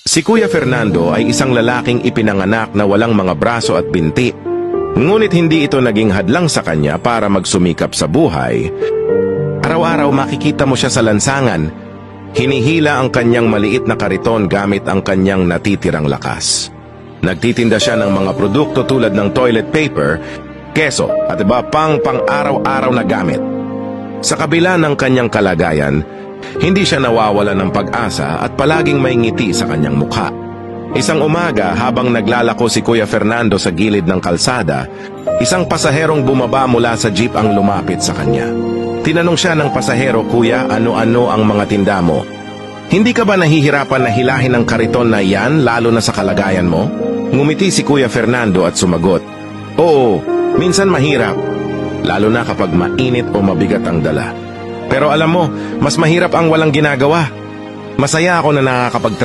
Si Kuya Fernando ay isang lalaking ipinanganak na walang mga braso at binti. Ngunit hindi ito naging hadlang sa kanya para magsumikap sa buhay. Araw-araw makikita mo siya sa lansangan. Hinihila ang kanyang maliit na kariton gamit ang kanyang natitirang lakas. Nagtitinda siya ng mga produkto tulad ng toilet paper, keso at iba pang pang-araw-araw na gamit. Sa kabila ng kanyang kalagayan, hindi siya nawawala ng pag-asa at palaging may ngiti sa kanyang mukha. Isang umaga habang naglalako si Kuya Fernando sa gilid ng kalsada, isang pasaherong bumaba mula sa jeep ang lumapit sa kanya. Tinanong siya ng pasahero, Kuya, ano-ano ang mga tinda mo? Hindi ka ba nahihirapan na hilahin ang kariton na yan lalo na sa kalagayan mo? Ngumiti si Kuya Fernando at sumagot, Oo, minsan mahirap, lalo na kapag mainit o mabigat ang dala. Pero alam mo, mas mahirap ang walang ginagawa. Masaya ako na nakakapagtrabaho